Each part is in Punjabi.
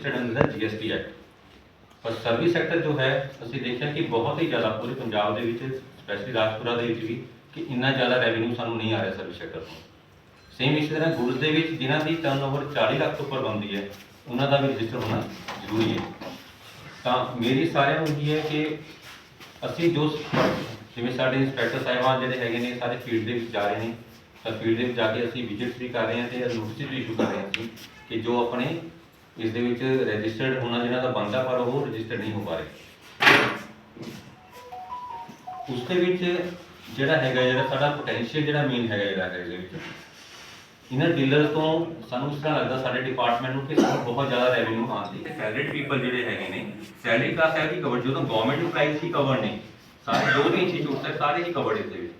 ਰਜਿਸਟਰਡ ਅੰਡਰ ਦਾ ਜੀਐਸਟੀ ਪਰ ਸਰਵਿਸ ਸੈਕਟਰ ਜੋ ਹੈ, ਅਸੀਂ ਦੇਖਿਆ ਕਿ ਬਹੁਤ ਹੀ ਜ਼ਿਆਦਾ ਪੂਰੇ ਪੰਜਾਬ ਦੇ ਵਿੱਚ ਸਪੈਸ਼ਲੀ ਰਾਜਪੁਰਾ ਦੇ ਵਿੱਚ ਵੀ, ਕਿ ਇੰਨਾ ਜ਼ਿਆਦਾ ਰੈਵਨਿਊ ਸਾਨੂੰ ਨਹੀਂ ਆ ਰਿਹਾ ਸਰਵਿਸ ਸੈਕਟਰ ਤੋਂ। ਸੇਮ ਇਸੇ ਤਰ੍ਹਾਂ ਗੁਡਸ ਦੇ ਵਿੱਚ ਜਿਨ੍ਹਾਂ ਦੀ ਟਰਨਓਵਰ 40 ਲੱਖ ਤੋਂ ਉੱਪਰ ਬਣਦੀ ਹੈ, ਉਹਨਾਂ ਦਾ ਵੀ ਰਜਿਸਟਰ ਹੋਣਾ ਜ਼ਰੂਰੀ ਹੈ। ਤਾਂ ਮੇਰੀ ਸਾਰਿਆਂ ਨੂੰ ਇਹ ਹੈ ਕਿ ਅਸੀਂ ਜੋ ਜਿਵੇਂ ਸਾਡੇ ਇੰਸਪੈਕਟਰ ਸਾਹਿਬਾਨ ਜਿਹੜੇ ਹੈਗੇ ਨੇ, ਸਾਰੇ ਫੀਲਡ ਦੇ ਵਿੱਚ ਜਾ ਰਹੇ ਨੇ, ਤਾਂ ਫੀਲਡ ਦੇ ਵਿੱਚ ਜਾ ਕੇ ਅਸੀਂ ਵਿਜ਼ਿਟਸ ਵੀ ਕਰ ਰਹੇ ਹਾਂ ਤੇ ਨੋਟਿਸ ਵੀ ਇਸ਼ੂ ਕਰ ਰਹੇ ਹਾਂ ਕਿ ਜੋ ਆਪਣੇ ਇਸ ਦੇ ਵਿੱਚ ਰਜਿਸਟਰਡ ਹੋਣਾ ਜਿਹਨਾਂ ਦਾ ਬੰਦਾ ਪਰ ਉਹ ਰਜਿਸਟਰਡ ਨਹੀਂ ਹੋ ਪਾ ਰਹੇ। ਉਸ ਦੇ ਵਿੱਚ ਜਿਹੜਾ ਹੈਗਾ, ਜਿਹੜਾ ਸਾਡਾ ਪੋਟੈਂਸ਼ੀਅਲ ਜਿਹੜਾ ਮੇਨ ਹੈਗਾ ਜਿਹੜਾ ਹੈਗਾ ਇਹਦੇ ਵਿੱਚ, ਇਹਨਾਂ ਡੀਲਰ ਤੋਂ ਸਾਨੂੰ ਇਸ ਤਰ੍ਹਾਂ ਲੱਗਦਾ ਸਾਡੇ ਡਿਪਾਰਟਮੈਂਟ ਨੂੰ ਕਿ ਸਾਨੂੰ ਬਹੁਤ ਜ਼ਿਆਦਾ ਰੈਵਨਿਊ ਆਉਂਦੀ ਹੈ ਸੈਲਰੀਡ ਪੀਪਲ ਜਿਹੜੇ ਹੈਗੇ ਨੇ ਸੈਲਰੀ ਕਲਾਸ ਹੈ ਵੀ ਕਵਰ ਜਦੋਂ ਗਵਰਨਮੈਂਟ ਇੰਪਲਾਈਜ਼ ਹੀ ਕਵਰ ਨੇ, ਸਾਰੇ ਜੋ ਵੀ ਇੰਸਟੀਚਿਊਟਸ ਹੈ ਸਾਰੇ ਹੀ ਕਵਰਡ ਇਸ ਦੇ ਵਿੱਚ।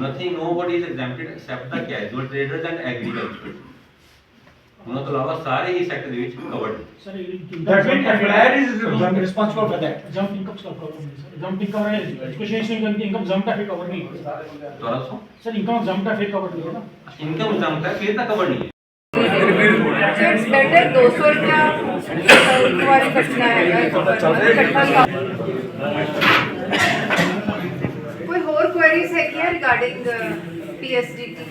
Nothing nobody is exempted except the casual traders and agriculture ਉਹਨਾਂ ਤੋਂ ਇਲਾਵਾ ਸਾਰੇ ਹੀ ਸੈਕਟਰ ਦੇ ਵਿੱਚ covered Sir, income That means tax- employer is responsible for that. Exempt income का problem नहीं सर exempt income है कुछ नहीं income income exempt है कवर नहीं है ਦੁਆਰਾ ਸੋ सर income exempt है कवर नहीं है ना ਇਨਕਮ ਜਮ ਹੈ ਫਿਰ ਤਾਂ ਕਵਰ ਨਹੀਂ ਹੈ So it's better 200 रुपया एक बार कटना है इकट्ठा कोई और क्वेरीज है क्या रिगार्डिंग पीएसडीटी तो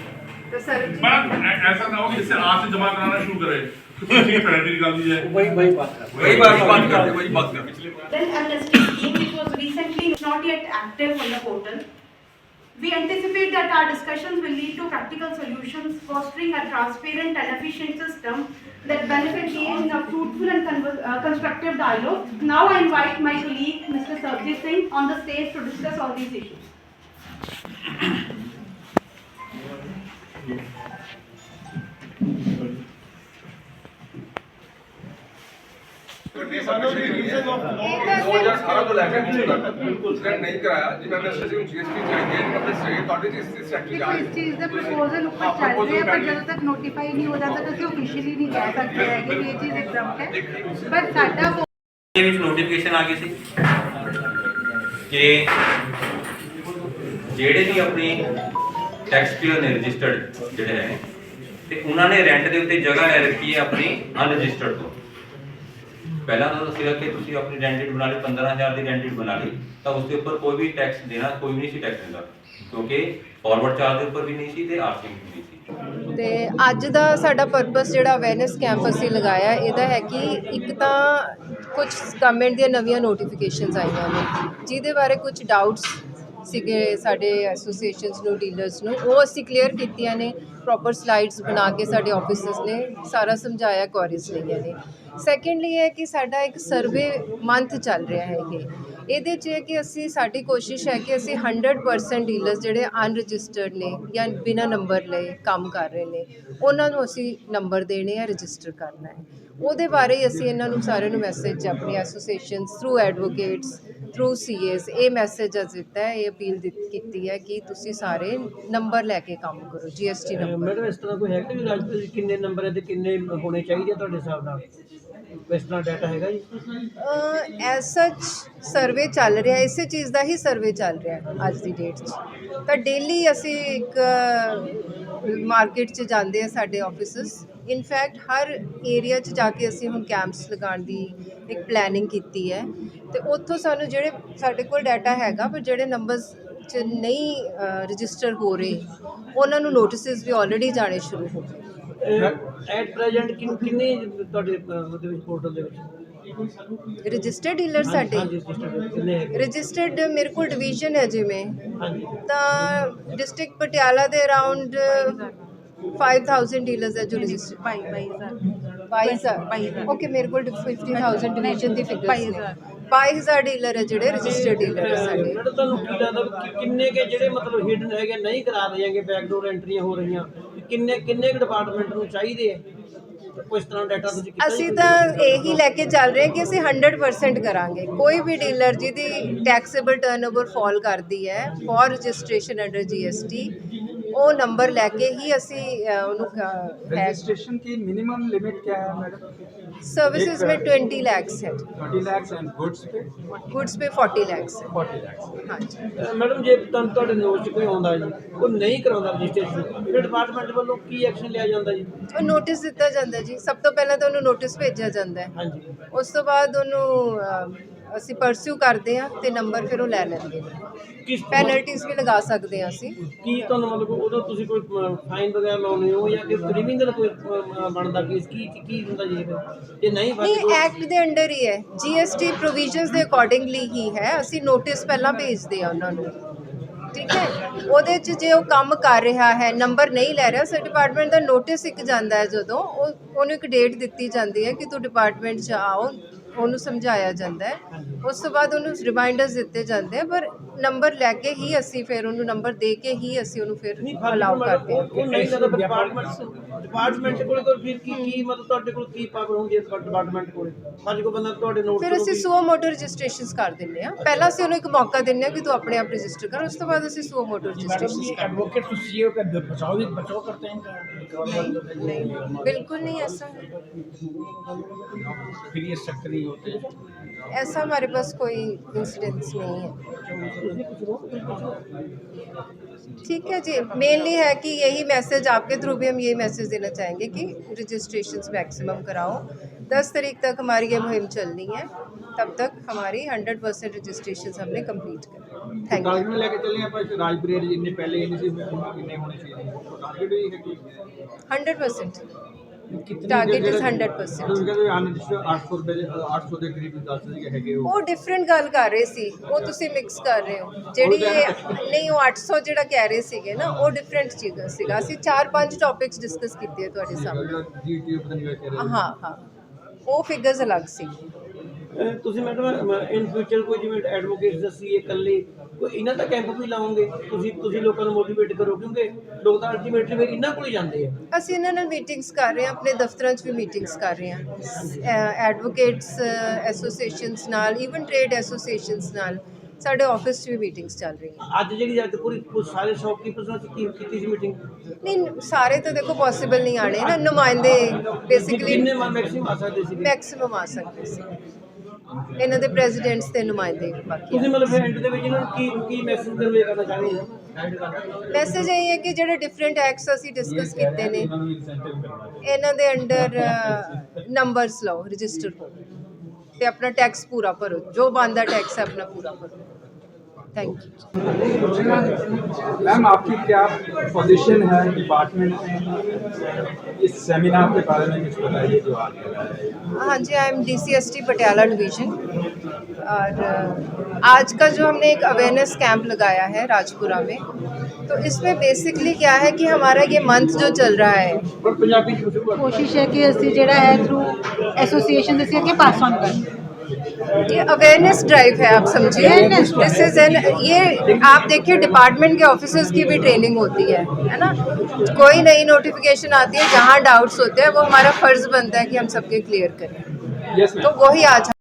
सर मैडम ऐ- ऐसा ना हो कि इससे आज से जमा कराना शुरू करे किसी पेनल्टी निकाल दी जाए वही वही बात कर वही बात बात करते वही बात कर पिछले Then amnesty scheme which was recently not yet active on the portal. We anticipate that our discussions will lead to practical solutions fostering a transparent and efficient system that benefits the in a fruitful and conver- uh, constructive dialogue. Now I invite my colleague Mr. Sarjeet Singh on the stage to discuss all these issues. ਅਠਾਰਾਂ ਤੋਂ ਲੈ ਕੇ ਹੁਣ ਤੱਕ ਜਿਹੜਾ ਨਹੀਂ ਕਰਾਇਆ ਜਿਵੇਂ ਮੈਂ ਸਟੇਸ਼ਨ ਜੀਐਸਟੀ ਚਾਹੀਦੀ ਹੈ ਆਪਣੇ ਸਟੇਟ ਤੁਹਾਡੇ ਜਿਸ ਇਸ ਸੈਕਟਰ ਜਾ देखो इस चीज का प्रपोजल ऊपर चल रहे हैं पर जब तक नोटिफाई नहीं हो जाता तो ਅਸੀਂ ऑफिशियली नहीं ਕਹਿ ਸਕਦੇ ਹੈ ਕਿ ਇਹ ਚੀਜ਼ ਐਗਜ਼ਾਮ ਹੈ ਪਰ ਸਾਡਾ ਦੇ ਵਿੱਚ ਨੋਟੀਫਿਕੇਸ਼ਨ ਆ ਗਈ ਸੀ ਕਿ ਜਿਹੜੇ ਵੀ ਆਪਣੀ ਟੈਕਸ ਪੇਅਰ ਨੇ ਰਜਿਸਟਰਡ ਜਿਹੜੇ ਹੈ ਤੇ ਉਹਨਾਂ ਨੇ ਰੈਂਟ ਦੇ ਉੱਤੇ ਜਗ੍ਹਾ ਲੈ ਰੱਖੀ ਹੈ ਆਪਣੀ ਅਨਰਜਿਸਟਰਡ ਤੋਂ। ਪਹਿਲਾਂ ਤਾਂ ਸੀਗਾ ਕਿ ਤੁਸੀਂ ਆਪਣੀ ਰੈਂਟਡ ਬਣਾ ਲਈ 15000 ਦੀ ਰੈਂਟਡ ਬਣਾ ਲਈ, ਤਾਂ ਉਸ ਦੇ ਉੱਪਰ ਕੋਈ ਵੀ ਟੈਕਸ ਦੇਣਾ, ਕੋਈ ਵੀ ਨਹੀਂ ਸੀ ਟੈਕਸ ਦਿੰਦਾ। ਕਿਉਂਕਿ ਫਾਰਵਰਡ ਚਾਰਜ ਦੇ ਉੱਪਰ ਵੀ ਨਹੀਂ ਸੀ ਤੇ ਆਰਸਿੰਗ ਵੀ ਨਹੀਂ ਸੀ। ਤੇ ਅੱਜ ਦਾ ਸਾਡਾ ਪਰਪਸ ਜਿਹੜਾ ਅਵੇਅਰਨੈਸ ਕੈਂਪ ਅਸੀਂ ਲਗਾਇਆ, ਇਹਦਾ ਹੈ ਕਿ ਇੱਕ ਤਾਂ ਕੁਝ ਗਵਰਨਮੈਂਟ ਦੀਆਂ ਨਵੀਆਂ ਨੋਟੀਫਿਕੇਸ਼ਨਸ ਆਈਆਂ ਨੇ, ਜਿਹਦੇ ਬਾਰੇ ਕੁਝ ਡਾਊਟਸ ਸੀਗੇ ਸਾਡੇ ਐਸੋਸੀਏਸ਼ਨਸ ਨੂੰ ਡੀਲਰਸ ਨੂੰ, ਉਹ ਅਸੀਂ ਕਲੀਅਰ ਕੀਤੀਆਂ ਨੇ ਪ੍ਰੋਪਰ ਸਲਾਈਡਸ ਬਣਾ ਕੇ ਸਾਡੇ ਆਫਿਸਰਸ ਨੇ ਸਾਰਾ ਸਮਝਾਇਆ ਕੁਐਰੀਜ਼ ਲਈਆਂ ਨੇ। ਸੈਕੰਡਲੀ ਹੈ ਕਿ ਸਾਡਾ ਇੱਕ ਸਰਵੇ ਮੰਥ ਚੱਲ ਰਿਹਾ ਹੈ ਇਹ। ਇਹਦੇ 'ਚ ਇਹ ਕਿ ਅਸੀਂ, ਸਾਡੀ ਕੋਸ਼ਿਸ਼ ਹੈ ਕਿ ਅਸੀਂ 100% ਡੀਲਰਸ ਜਿਹੜੇ ਅਨਰਜਿਸਟਰਡ ਨੇ ਜਾਂ ਬਿਨਾਂ ਨੰਬਰ ਲਏ ਕੰਮ ਕਰ ਰਹੇ ਨੇ, ਉਹਨਾਂ ਨੂੰ ਅਸੀਂ ਨੰਬਰ ਦੇਣੇ ਆ ਰਜਿਸਟਰ ਕਰਨਾ ਹੈ। ਉਹਦੇ ਬਾਰੇ ਹੀ ਅਸੀਂ ਇਹਨਾਂ ਨੂੰ ਸਾਰਿਆਂ ਨੂੰ ਮੈਸੇਜ ਆਪਣੀ associations through advocates through CAs ਇਹ ਮੈਸੇਜ ਅਜ ਦਿੱਤਾ ਹੈ, ਇਹ ਅਪੀਲ ਕੀਤੀ ਹੈ ਕਿ ਤੁਸੀਂ ਸਾਰੇ ਨੰਬਰ ਲੈ ਕੇ ਕੰਮ ਕਰੋ ਜੀਐਸਟੀ ਨੰਬਰ ਮੈਡਮ, ਇਸ ਤਰ੍ਹਾਂ ਕੋਈ ਹੈ ਕਿ ਕਿੰਨੇ ਨੰਬਰ ਹੈ ਤੇ ਕਿੰਨੇ ਹੋਣੇ ਚਾਹੀਦੇ ਤੁਹਾਡੇ ਹਿਸਾਬ ਨਾਲ? ਇਸ ਤਰ੍ਹਾਂ ਡਾਟਾ ਹੈਗਾ ਜੀ? ਐਸ ਸੱਚ ਸਰਵੇ ਚੱਲ ਰਿਹਾ, ਇਸੇ ਚੀਜ਼ ਦਾ ਹੀ ਸਰਵੇ ਚੱਲ ਰਿਹਾ ਅੱਜ ਦੀ ਡੇਟ 'ਚ। ਤਾਂ ਡੇਲੀ ਅਸੀਂ ਇੱਕ ਮਾਰਕੀਟ 'ਚ ਜਾਂਦੇ ਆ ਸਾਡੇ ਆਫਿਸਸ ਇਨਫੈਕਟ ਹਰ ਏਰੀਆ 'ਚ ਜਾ ਕੇ ਅਸੀਂ ਹੁਣ ਕੈਂਪਸ ਲਗਾਉਣ ਦੀ ਇੱਕ ਪਲੈਨਿੰਗ ਕੀਤੀ ਹੈ। ਤੇ ਉੱਥੋਂ ਸਾਨੂੰ ਜਿਹੜੇ ਸਾਡੇ ਕੋਲ ਡਾਟਾ ਹੈਗਾ, ਪਰ ਜਿਹੜੇ ਨੰਬਰਸ 'ਚ ਨਹੀਂ ਰਜਿਸਟਰ ਹੋ ਰਹੇ, ਉਹਨਾਂ ਨੂੰ ਨੋਟਿਸਸ ਵੀ ਆਲਰੇਡੀ ਜਾਣੇ ਸ਼ੁਰੂ ਹੋ ਗਏ। ਐਟ ਪ੍ਰੈਜ਼ੈਂਟ ਕਿੰਨੇ ਤੁਹਾਡੇ ਉਹਦੇ ਵਿੱਚ ਪੋਰਟਲ ਦੇ ਵਿੱਚ? ਰਜਿਸਟਰਡ ਡੀਲਰ ਸਾਡੇ? ਹੈਗੇ? ਰਜਿਸਟਰਡ ਮੇਰੇ ਕੋਲ ਡਿਵੀਜ਼ਨ ਹੈ ਜਿਵੇਂ। ਤਾਂ ਡਿਸਟ੍ਰਿਕਟ ਪਟਿਆਲਾ ਦੇ ਅਰਾਊਂਡ 5000 ਡੀਲਰਸ ਹੈ ਜੋ ਰਜਿਸਟਰ ਬਾਈ ਬਾਈ 22000 ਓਕੇ ਮੇਰੇ ਕੋਲ 50000 ਡਿਵੀਜ਼ਨ ਦੀ ਫਿਗਰਸ ਨੇ। 22000 ਡੀਲਰ ਹੈ ਜਿਹੜੇ ਰਜਿਸਟਰਡ ਡੀਲਰ ਹੈ ਸਾਡੇ। ਮੈਡਮ ਤੁਹਾਨੂੰ ਕੀ ਲੱਗਦਾ ਕਿੰਨੇ ਕੇ ਜਿਹੜੇ ਮਤਲਬ ਹਿਡਨ ਹੈਗੇ ਨਹੀਂ ਕਰਾ ਰਹੀਆਂਗੇ ਬੈਕਡੋਰ ਐਂਟਰੀਆਂ ਹੋ ਰਹੀਆਂ ਕਿੰਨੇ ਕਿੰਨੇ ਡਿਪਾਰਟਮੈਂਟ ਨੂੰ ਚਾਹੀਦੇ ਆ? ਕੋਈ ਇਸ ਤਰ੍ਹਾਂ ਡਾਟਾ ਤੁਸੀਂ ਕੀਤਾ ਅਸੀਂ ਤਾਂ ਇਹੀ ਲੈ ਕੇ ਚੱਲ ਰਹੇ ਹਾਂ ਕਿ ਅਸੀਂ 100% ਕਰਾਂਗੇ। ਕੋਈ ਵੀ ਡੀਲਰ ਜਿਹਦੀ ਟੈਕਸੇਬਲ ਟਰਨਓਵਰ ਫਾਲ ਕਰਦੀ ਹੈ ਫॉर ਰਜਿਸਟ੍ਰੇਸ਼ਨ ਅੰਡਰ ਜੀਐਸਟੀ ਉਹ ਨੰਬਰ ਲੈ ਕੇ ਹੀ ਅਸੀਂ ਅ, ਉਹਨੂੰ ਅ, ਹੈ रजिस्ट्रेशन की मिनिमम लिमिट क्या है मैडम सर्विसेज में ट्वेंटी लैक्स है थर्टी लैक्स एंड गुड्स पे गुड्स पे फोर्टी लैक्स है फोर्टी लैक्स हाँ जी ਅਹ ਮੈਡਮ ਜੇ ਤੁਹਾਨੂੰ ਤੁਹਾਡੇ ਨੋਟ 'ਚ ਕੋਈ ਆਉਂਦਾ ਜੀ ਉਹ ਨਹੀਂ ਕਰਾਉਂਦਾ ਰਜਿਸਟ੍ਰੇਸ਼ਨ ਫਿਰ ਡਿਪਾਰਟਮੈਂਟ ਵੱਲੋਂ ਕੀ ਐਕਸ਼ਨ ਲਿਆ ਜਾਂਦਾ ਜੀ ਉਹ ਨੋਟਿਸ ਦਿੱਤਾ ਜਾਂਦਾ ਜੀ ਸਭ ਤੋਂ ਪਹਿਲਾਂ ਤਾਂ ਉਹਨੂੰ ਨੋਟਿਸ ਭੇਜਿਆ ਜਾਂਦਾ ਹੈ ਹਾਂਜੀ ਉਸ ਤੋਂ ਬਾਅਦ ਉਹਨੂੰ ਅ, ਅਸੀਂ ਪਰਸਿਊ ਕਰਦੇ ਆ ਤੇ ਨੰਬਰ ਫਿਰ ਉਹ ਲੈ ਲੈਂਦੇ ਨੇ। ਕਿਸ ਪੈਨਲਟੀਜ਼ ਵੀ ਲਗਾ ਸਕਦੇ ਆ ਅਸੀਂ। ਕੀ ਤੁਹਾਨੂੰ ਮਤਲਬ ਉਹਦਾ ਤੁਸੀਂ ਕੋਈ ਫਾਈਨ ਵਗੈਰਾ ਲਾਉਣੇ ਹੋ ਜਾਂ ਕਿ ਕ੍ਰਿਮੀਨਲ ਕੋਈ ਬਣਦਾ ਕੇਸ ਕੀ ਕੀ ਹੁੰਦਾ ਜੀ ਇਹ? ਜੇ ਨਹੀਂ ਫਸਦੇ ਐਕਟ ਦੇ ਅੰਡਰ ਹੀ ਹੈ। ਜੀਐਸਟੀ ਪ੍ਰੋਵੀਜ਼ਨਸ ਦੇ ਅਕੋਰਡਿੰਗਲੀ ਹੀ ਹੈ। ਅਸੀਂ ਨੋਟਿਸ ਪਹਿਲਾਂ ਭੇਜਦੇ ਆ ਉਹਨਾਂ ਨੂੰ। ਠੀਕ ਹੈ? ਉਹਦੇ 'ਚ ਜੇ ਉਹ ਕੰਮ ਕਰ ਰਿਹਾ ਹੈ ਨੰਬਰ ਨਹੀਂ ਲੈ ਰਿਹਾ ਸਰ ਡਿਪਾਰਟਮੈਂਟ ਦਾ ਨੋਟਿਸ ਇੱਕ ਜਾਂਦਾ ਹੈ ਜਦੋਂ। ਉਹ ਉਹਨੂੰ ਇੱਕ ਡੇਟ ਦਿੱਤੀ ਜਾਂਦੀ ਹੈ ਕਿ ਤੂੰ ਡਿਪਾਰਟਮੈਂਟ 'ਚ ਆਓ। ਉਹਨੂੰ ਸਮਝਾਇਆ ਜਾਂਦਾ ਹੈ। ਉਸ ਤੋਂ ਬਾਅਦ ਉਹਨੂੰ ਰਿਮਾਈਂਡਰਸ ਦਿੱਤੇ ਜਾਂਦੇ ਆ ਪਰ ਨੰਬਰ ਲੈ ਕੇ ਹੀ ਅਸੀਂ ਫਿਰ ਉਹਨੂੰ ਨੰਬਰ ਦੇ ਕੇ ਹੀ ਅਸੀਂ ਉਹਨੂੰ ਫਿਰ ਅਲਾਉ ਕਰਦੇ ਹਾਂ। ਉਹ ਨਹੀਂ ਜਾਂਦਾ ਡਿਪਾਰਟਮੈਂਟ ਡਿਪਾਰਟਮੈਂਟ ਕੋਲ ਤਾਂ ਫਿਰ ਕੀ ਕੀ ਮਤਲਬ ਤੁਹਾਡੇ ਕੋਲ ਕੀ ਪਾਵਰ ਹੁੰਦੀ ਹੈ ਡਿਪਾਰਟਮੈਂਟ ਕੋਲ ਅੱਜ ਕੋ ਬੰਦਾ ਤੁਹਾਡੇ ਨੋਟ ਫਿਰ ਅਸੀਂ ਸੂਓ ਮੋਟਰ ਰਜਿਸਟ੍ਰੇਸ਼ਨਸ ਕਰ ਦਿੰਦੇ ਆ ਪਹਿਲਾਂ ਅਸੀਂ ਉਹਨੂੰ ਇੱਕ ਮੌਕਾ ਦਿੰਦੇ ਆ ਕਿ ਤੂੰ ਆਪਣੇ ਆਪ ਰਜਿਸਟਰ ਕਰ ਉਸ ਤੋਂ ਬਾਅਦ ਅਸੀਂ ਸੂਓ ਮੋਟਰ मैडम ਰਜਿਸਟ੍ਰੇਸ਼ਨ जी एडवोकेट तो सीए का बचाव भी बचाव करते हैं नहीं बिल्कुल नहीं ऐसा फिर ये सख्त नहीं होते ऐसा हमारे पास कोई इंसिडेंस नहीं है ठीक है जी। मेनली है कि यही मैसेज आपके थ्रू भी हम यही मैसेज देना चाहेंगे कि रजिस्ट्रेशन मैक्सिमम कराओ। दस तारीख तक हमारी ये मुहिम चलनी है। तब तक हमारी हंड्रेड परसेंट रजिस्ट्रेशन हमने कंप्लीट कर। थैंक यू हंड्रेड परसेंट ਕਿੰਨੇ Target is 100%. ਤੁਸੀਂ ਕਹਿੰਦੇ ਅਨਰਜਿਸਟਰਡ 800 ਰੁਪਏ ਦੇ 800 ਦੇ ਕਰੀਬ ਦੱਸ ਰਹੇ ਹੈਗੇ ਉਹ। ਉਹ ਡਿਫਰੈਂਟ ਗੱਲ ਕਰ ਰਹੇ ਸੀ। ਉਹ ਤੁਸੀਂ ਮਿਕਸ ਕਰ ਰਹੇ ਹੋ। ਜਿਹੜੀ ਇਹ ਨਹੀਂ ਉਹ 800 ਜਿਹੜਾ ਕਹਿ ਰਹੇ ਸੀਗੇ ਨਾ ਉਹ ਡਿਫਰੈਂਟ ਚੀਜ਼ ਸੀਗਾ। ਅਸੀਂ ਚਾਰ ਪੰਜ ਟੌਪਿਕਸ ਡਿਸਕਸ ਕੀਤੇ ਆ ਤੁਹਾਡੇ ਸਾਹਮਣੇ। ਜੀਟੀ ਪਤਾ ਨਹੀਂ ਕਹਿ ਰਹੇ। ਹਾਂ ਹਾਂ। ਉਹ ਫਿਗਰਸ ਅਲੱਗ ਸੀ। ਅਹ ਤੁਸੀਂ ਮੈਡਮ ਇਨ ਫਿਊਚਰ ਕੋਈ ਜਿਵੇਂ ਐਡਵੋਕੇਟਸ ਇਕੱਲੇ ਕੋਈ ਇਹਨਾਂ ਦਾ ਕੈਂਪ ਵੀ ਲਾਉਂਗੇ ਤੁਸੀਂ ਤੁਸੀਂ ਲੋਕਾਂ ਨੂੰ ਮੋਟੀਵੇਟ ਕਰੋ ਕਿਉਂਕਿ ਲੋਕ ਤਾਂ ਅਲਟੀਮੇਟਲੀ ਫਿਰ ਇਹਨਾਂ ਕੋਲ ਹੀ ਜਾਂਦੇ ਆ। ਅਸੀਂ ਇਹਨਾਂ ਨਾਲ ਮੀਟਿੰਗਸ ਕਰ ਰਹੇ ਹਾਂ ਆਪਣੇ ਦਫ਼ਤਰਾਂ 'ਚ ਵੀ ਮੀਟਿੰਗਸ ਕਰ ਰਹੇ ਹਾਂ। ਐਡਵੋਕੇਟਸ ਐਸੋਸੀਏਸ਼ਨਸ ਨਾਲ ਇਵਨ ਟ੍ਰੇਡ ਐਸੋਸੀਏਸ਼ਨਸ ਨਾਲ ਸਾਡੇ ਆਫਿਸ 'ਚ ਵੀ ਮੀਟਿੰਗਸ ਚੱਲ ਰਹੀਆਂ। ਅੱਜ ਜਿਹੜੀ ਅੱਜ ਪੂਰੀ ਪੂਰੀ ਸਾਰੇ ਸ਼ੌਪਕੀਪਰਸ ਨਾਲ ਕੀਤੀ ਕੀਤੀ ਸੀ ਮੀਟਿੰਗ ਨਹੀਂ ਸਾਰੇ ਤਾਂ ਦੇਖੋ ਪੋਸੀਬਲ ਨਹੀਂ ਆਣੇ ਨਾ ਨੁਮਾਇੰਦੇ ਬੇਸਿਕਲੀ ਕਿੰਨੇ ਮੈਕਸਿਮਮ ਆ ਸਕਦੇ ਸੀ ਮੈਕਸਿਮਮ ਆ ਸਕਦੇ ਸੀ। ਇਹਨਾਂ ਦੇ ਪ੍ਰੈਜ਼ੀਡੈਂਟਸ ਤੇ ਨੁਮਾਇੰਦੇ ਬਾਕੀ ਤੁਸੀਂ ਮਤਲਬ ਐਂਡ ਦੇ ਵਿੱਚ ਇਹਨਾਂ ਨੂੰ ਕੀ ਕੀ ਮੈਸੇਜ ਕਨਵੇ ਕਰਨਾ ਚਾਹੁੰਦੇ ਹੋ? ਮੈਸੇਜ ਇਹ ਹੈ ਕਿ ਜਿਹੜੇ ਡਿਫਰੈਂਟ ਐਕਟਸ ਅਸੀਂ ਡਿਸਕਸ ਕੀਤੇ ਨੇ ਇਹਨਾਂ ਦੇ ਅੰਡਰ ਨੰਬਰਸ ਲਓ ਰਜਿਸਟਰ ਹੋ ਤੇ ਆਪਣਾ ਟੈਕਸ ਪੂਰਾ ਭਰੋ ਜੋ ਬੰਦਾ ਟੈਕਸ ਹੈ ਆਪਣਾ ਪੂਰਾ ਭਰੋ। थैंक यू मैम आपकी क्या पोजीशन है डिपार्टमेंट में इस सेमिनार के बारे में कुछ बताइए जो आज हाँ जी I am DCST Patiala division और uh, आज का जो हमने एक अवेयरनेस कैंप लगाया है राजपुरा में तो इसमें बेसिकली क्या है कि हमारा ये मंथ जो चल रहा है कोशिश है कि असी जो है थ्रू एसोसिएशन असी अगे पास ऑन कर। ये अवेयरनेस ड्राइव है आप समझिए। दिस इज़ एन ये आप देखिए डिपार्टमेंट के ऑफिसर्स की भी ट्रेनिंग होती है है ना? कोई नई नोटिफिकेशन आती है जहाँ डाउट्स होते हैं वो हमारा फ़र्ज़ बनता है कि हम सबके क्लियर करें। Yes, तो वही आज